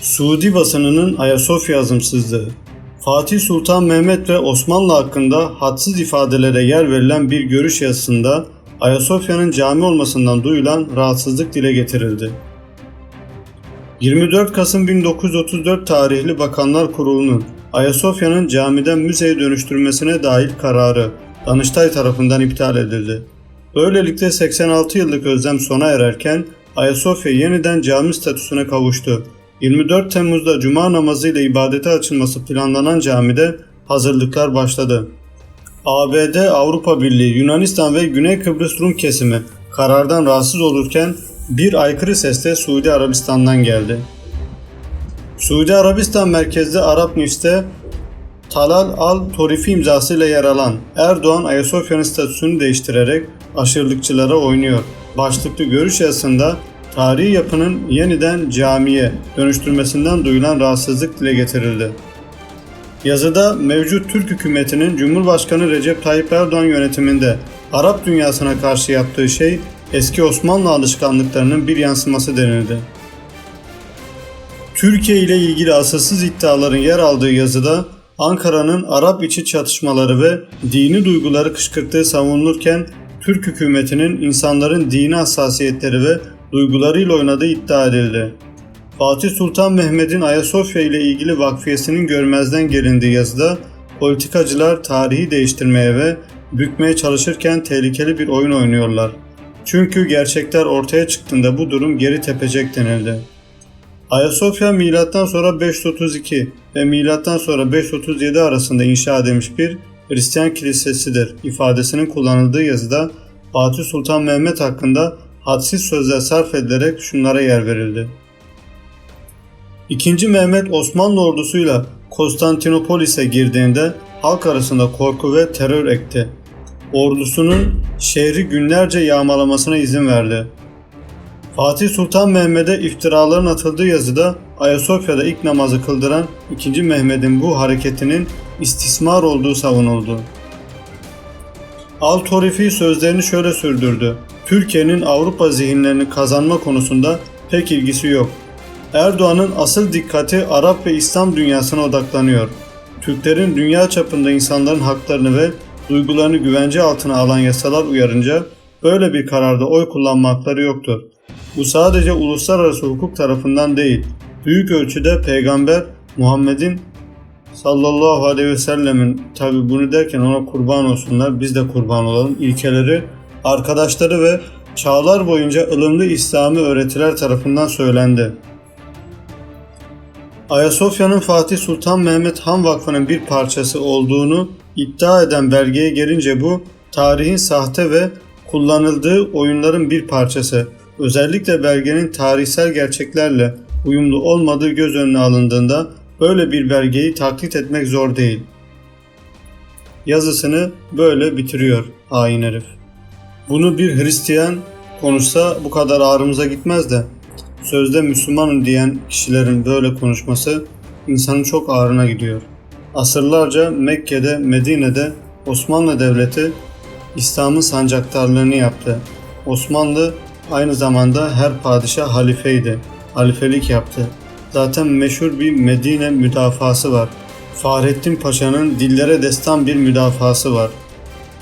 Suudi basınının Ayasofya yazımsızlığı Fatih Sultan Mehmet ve Osmanlı hakkında hadsiz ifadelere yer verilen bir görüş yazısında Ayasofya'nın cami olmasından duyulan rahatsızlık dile getirildi. 24 Kasım 1934 tarihli Bakanlar Kurulu'nun Ayasofya'nın camiden müzeye dönüştürmesine dair kararı Danıştay tarafından iptal edildi. Böylelikle 86 yıllık özlem sona ererken Ayasofya yeniden cami statüsüne kavuştu. 24 Temmuz'da cuma namazı ile ibadete açılması planlanan camide hazırlıklar başladı. ABD, Avrupa Birliği, Yunanistan ve Güney Kıbrıs Rum kesimi karardan rahatsız olurken bir aykırı ses de Suudi Arabistan'dan geldi. Suudi Arabistan merkezli Arap News'te Talal al-Torifi imzasıyla yer alan Erdoğan Ayasofya'nın statüsünü değiştirerek aşırılıkçılara oynuyor. Başlıklı görüş yazısında tarihi yapının yeniden camiye dönüştürmesinden duyulan rahatsızlık dile getirildi. Yazıda mevcut Türk hükümetinin Cumhurbaşkanı Recep Tayyip Erdoğan yönetiminde Arap dünyasına karşı yaptığı şey eski Osmanlı alışkanlıklarının bir yansıması denildi. Türkiye ile ilgili asılsız iddiaların yer aldığı yazıda Ankara'nın Arap içi çatışmaları ve dini duyguları kışkırttığı savunulurken Türk hükümetinin insanların dini hassasiyetleri ve duygularıyla oynadığı iddia edildi. Fatih Sultan Mehmet'in Ayasofya ile ilgili vakfiyesinin görmezden gelindiği yazıda politikacılar tarihi değiştirmeye ve bükmeye çalışırken tehlikeli bir oyun oynuyorlar. Çünkü gerçekler ortaya çıktığında bu durum geri tepecek denildi. Ayasofya milattan sonra 532 ve milattan sonra 537 arasında inşa edilmiş bir Hristiyan kilisesidir ifadesinin kullanıldığı yazıda Fatih Sultan Mehmet hakkında hadsiz sözler sarf edilerek şunlara yer verildi. İkinci Mehmet Osmanlı ordusuyla Konstantinopolis'e girdiğinde halk arasında korku ve terör ekti. Ordusunun şehri günlerce yağmalamasına izin verdi. Fatih Sultan Mehmet'e iftiraların atıldığı yazıda Ayasofya'da ilk namazı kıldıran 2. Mehmet'in bu hareketinin istismar olduğu savunuldu. Al-Torifi sözlerini şöyle sürdürdü. Türkiye'nin Avrupa zihinlerini kazanma konusunda pek ilgisi yok. Erdoğan'ın asıl dikkati Arap ve İslam dünyasına odaklanıyor. Türklerin dünya çapında insanların haklarını ve duygularını güvence altına alan yasalar uyarınca böyle bir kararda oy kullanma hakları yoktur. Bu sadece uluslararası hukuk tarafından değil, büyük ölçüde Peygamber Muhammed'in sallallahu aleyhi ve sellemin tabi bunu derken ona kurban olsunlar biz de kurban olalım ilkeleri arkadaşları ve çağlar boyunca ılımlı İslami öğretiler tarafından söylendi. Ayasofya'nın Fatih Sultan Mehmet Han Vakfı'nın bir parçası olduğunu iddia eden belgeye gelince bu tarihin sahte ve kullanıldığı oyunların bir parçası. Özellikle belgenin tarihsel gerçeklerle uyumlu olmadığı göz önüne alındığında böyle bir belgeyi taklit etmek zor değil. Yazısını böyle bitiriyor hain herif. Bunu bir Hristiyan konuşsa bu kadar ağrımıza gitmez de sözde Müslümanım diyen kişilerin böyle konuşması insanın çok ağrına gidiyor. Asırlarca Mekke'de, Medine'de Osmanlı Devleti İslam'ın sancaktarlığını yaptı. Osmanlı aynı zamanda her padişah halifeydi. Halifelik yaptı. Zaten meşhur bir Medine müdafası var. Fahrettin Paşa'nın dillere destan bir müdafası var.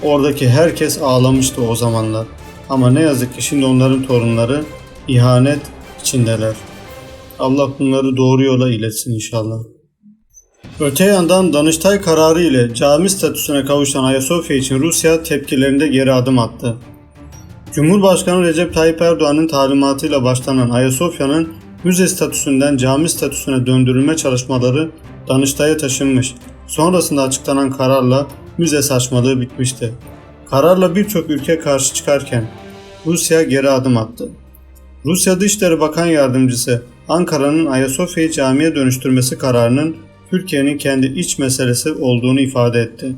Oradaki herkes ağlamıştı o zamanlar. Ama ne yazık ki şimdi onların torunları ihanet içindeler. Allah bunları doğru yola iletsin inşallah. Öte yandan Danıştay kararı ile cami statüsüne kavuşan Ayasofya için Rusya tepkilerinde geri adım attı. Cumhurbaşkanı Recep Tayyip Erdoğan'ın talimatıyla başlanan Ayasofya'nın müze statüsünden cami statüsüne döndürülme çalışmaları Danıştay'a taşınmış. Sonrasında açıklanan kararla müze saçmalığı bitmişti. Kararla birçok ülke karşı çıkarken Rusya geri adım attı. Rusya Dışişleri Bakan Yardımcısı Ankara'nın Ayasofya'yı camiye dönüştürmesi kararının Türkiye'nin kendi iç meselesi olduğunu ifade etti.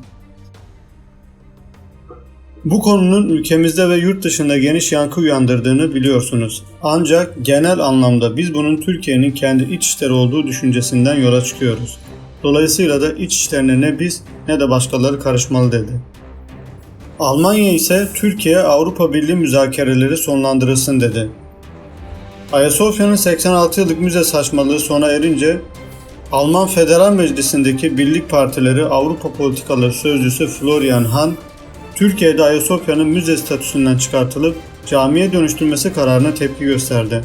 Bu konunun ülkemizde ve yurt dışında geniş yankı uyandırdığını biliyorsunuz. Ancak genel anlamda biz bunun Türkiye'nin kendi iç işleri olduğu düşüncesinden yola çıkıyoruz. Dolayısıyla da iç işlerine ne biz ne de başkaları karışmalı dedi. Almanya ise Türkiye Avrupa Birliği müzakereleri sonlandırılsın dedi. Ayasofya'nın 86 yıllık müze saçmalığı sona erince Alman Federal Meclisi'ndeki birlik partileri Avrupa Politikaları Sözcüsü Florian Hahn, Türkiye'de Ayasofya'nın müze statüsünden çıkartılıp camiye dönüştürmesi kararına tepki gösterdi.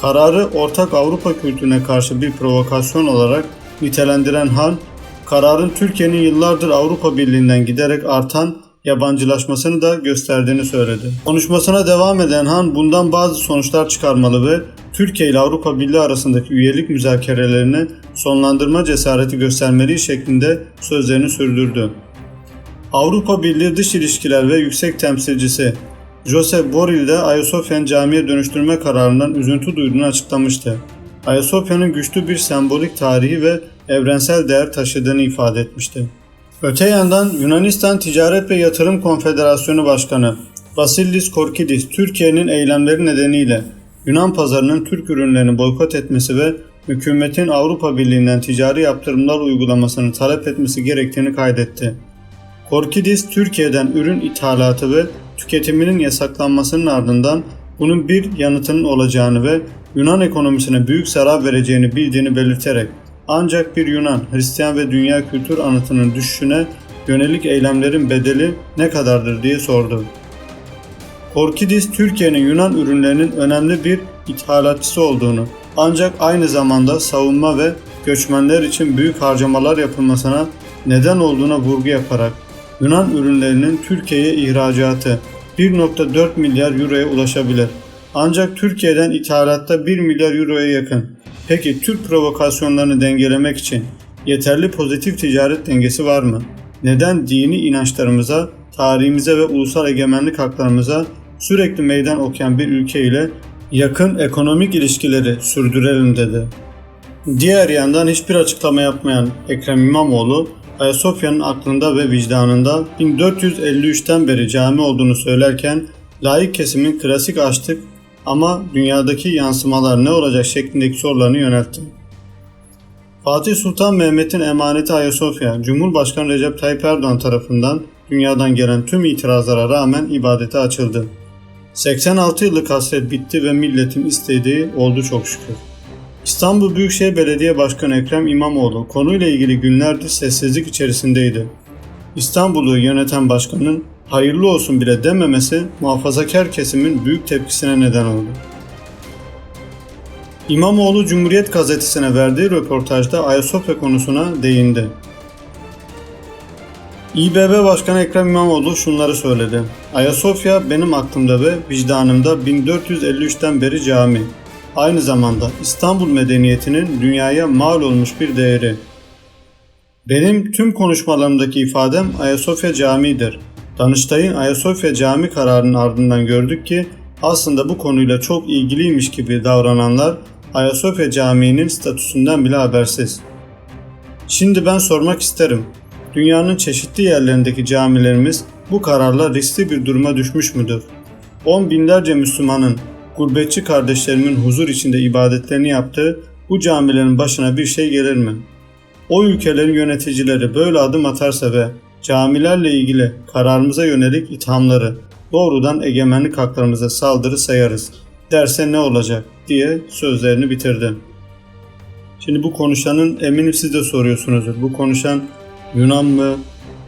Kararı ortak Avrupa kültürüne karşı bir provokasyon olarak nitelendiren Han, kararın Türkiye'nin yıllardır Avrupa Birliği'nden giderek artan yabancılaşmasını da gösterdiğini söyledi. Konuşmasına devam eden Han bundan bazı sonuçlar çıkarmalı ve Türkiye ile Avrupa Birliği arasındaki üyelik müzakerelerini sonlandırma cesareti göstermeli şeklinde sözlerini sürdürdü. Avrupa Birliği Dış İlişkiler ve Yüksek Temsilcisi Josep Borrell de Ayasofya'nın camiye dönüştürme kararından üzüntü duyduğunu açıklamıştı. Ayasofya'nın güçlü bir sembolik tarihi ve evrensel değer taşıdığını ifade etmişti. Öte yandan Yunanistan Ticaret ve Yatırım Konfederasyonu Başkanı Vasilis Korkidis, Türkiye'nin eylemleri nedeniyle Yunan pazarının Türk ürünlerini boykot etmesi ve hükümetin Avrupa Birliği'nden ticari yaptırımlar uygulamasını talep etmesi gerektiğini kaydetti. Korkidis, Türkiye'den ürün ithalatı ve tüketiminin yasaklanmasının ardından bunun bir yanıtının olacağını ve Yunan ekonomisine büyük zarar vereceğini bildiğini belirterek ancak bir Yunan, Hristiyan ve dünya kültür anıtının düşüşüne yönelik eylemlerin bedeli ne kadardır diye sordu. Korkidis, Türkiye'nin Yunan ürünlerinin önemli bir ithalatçısı olduğunu, ancak aynı zamanda savunma ve göçmenler için büyük harcamalar yapılmasına neden olduğuna vurgu yaparak Yunan ürünlerinin Türkiye'ye ihracatı 1.4 milyar euroya ulaşabilir. Ancak Türkiye'den ithalatta 1 milyar euroya yakın. Peki Türk provokasyonlarını dengelemek için yeterli pozitif ticaret dengesi var mı? Neden dini inançlarımıza, tarihimize ve ulusal egemenlik haklarımıza sürekli meydan okuyan bir ülke ile yakın ekonomik ilişkileri sürdürelim dedi. Diğer yandan hiçbir açıklama yapmayan Ekrem İmamoğlu, Ayasofya'nın aklında ve vicdanında 1453'ten beri cami olduğunu söylerken laik kesimin klasik açtık ama dünyadaki yansımalar ne olacak şeklindeki sorularını yöneltti. Fatih Sultan Mehmet'in emaneti Ayasofya, Cumhurbaşkanı Recep Tayyip Erdoğan tarafından dünyadan gelen tüm itirazlara rağmen ibadete açıldı. 86 yıllık hasret bitti ve milletin istediği oldu çok şükür. İstanbul Büyükşehir Belediye Başkanı Ekrem İmamoğlu konuyla ilgili günlerdir sessizlik içerisindeydi. İstanbul'u yöneten başkanın hayırlı olsun bile dememesi muhafazakar kesimin büyük tepkisine neden oldu. İmamoğlu Cumhuriyet gazetesine verdiği röportajda Ayasofya konusuna değindi. İBB Başkanı Ekrem İmamoğlu şunları söyledi. Ayasofya benim aklımda ve vicdanımda 1453'ten beri cami. Aynı zamanda İstanbul medeniyetinin dünyaya mal olmuş bir değeri. Benim tüm konuşmalarımdaki ifadem Ayasofya Camii'dir. Danıştay'ın Ayasofya Cami kararının ardından gördük ki aslında bu konuyla çok ilgiliymiş gibi davrananlar Ayasofya Camii'nin statüsünden bile habersiz. Şimdi ben sormak isterim. Dünyanın çeşitli yerlerindeki camilerimiz bu kararla riskli bir duruma düşmüş müdür? On binlerce Müslümanın, gurbetçi kardeşlerimin huzur içinde ibadetlerini yaptığı bu camilerin başına bir şey gelir mi? O ülkelerin yöneticileri böyle adım atarsa ve camilerle ilgili kararımıza yönelik ithamları doğrudan egemenlik haklarımıza saldırı sayarız derse ne olacak diye sözlerini bitirdi. Şimdi bu konuşanın eminim siz de soruyorsunuzdur. Bu konuşan Yunan mı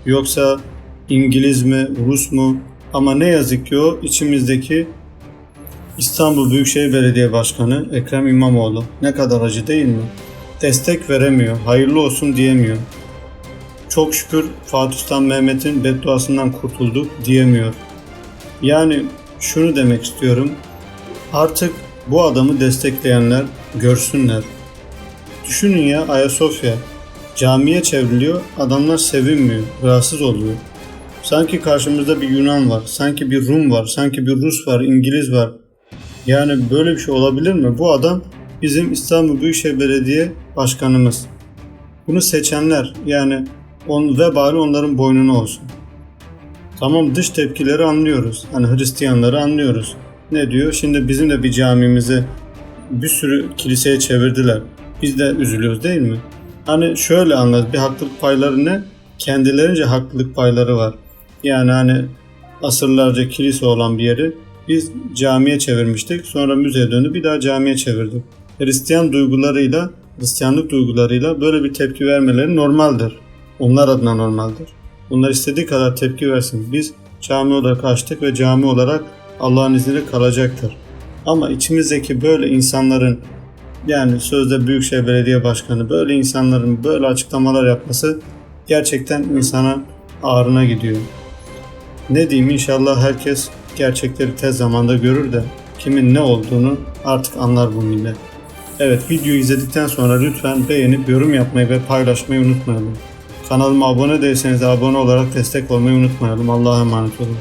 yoksa İngiliz mi, Rus mu? Ama ne yazık ki o içimizdeki İstanbul Büyükşehir Belediye Başkanı Ekrem İmamoğlu. Ne kadar acı değil mi? Destek veremiyor, hayırlı olsun diyemiyor. Çok şükür Fatih Sultan Mehmet'in bedduasından kurtulduk diyemiyor. Yani şunu demek istiyorum. Artık bu adamı destekleyenler görsünler. Düşünün ya Ayasofya camiye çevriliyor, adamlar sevinmiyor, rahatsız oluyor. Sanki karşımızda bir Yunan var, sanki bir Rum var, sanki bir Rus var, İngiliz var. Yani böyle bir şey olabilir mi? Bu adam bizim İstanbul Büyükşehir Belediye Başkanımız. Bunu seçenler yani on vebali onların boynuna olsun. Tamam dış tepkileri anlıyoruz. Hani Hristiyanları anlıyoruz. Ne diyor? Şimdi bizim de bir camimizi bir sürü kiliseye çevirdiler. Biz de üzülüyoruz değil mi? Hani şöyle anlar bir haklılık payları ne? Kendilerince haklılık payları var. Yani hani asırlarca kilise olan bir yeri Biz camiye çevirmiştik. Sonra müzeye döndü. Bir daha camiye çevirdik. Hristiyan duygularıyla, Hristiyanlık duygularıyla böyle bir tepki vermeleri normaldir. Onlar adına normaldir. Bunlar istediği kadar tepki versin. Biz cami olarak açtık ve cami olarak Allah'ın izniyle kalacaktır. Ama içimizdeki böyle insanların yani sözde Büyükşehir Belediye Başkanı böyle insanların böyle açıklamalar yapması gerçekten insana ağrına gidiyor. Ne diyeyim inşallah herkes gerçekleri tez zamanda görür de kimin ne olduğunu artık anlar bu millet. Evet videoyu izledikten sonra lütfen beğenip yorum yapmayı ve paylaşmayı unutmayalım. Kanalıma abone değilseniz de abone olarak destek olmayı unutmayalım. Allah'a emanet olun.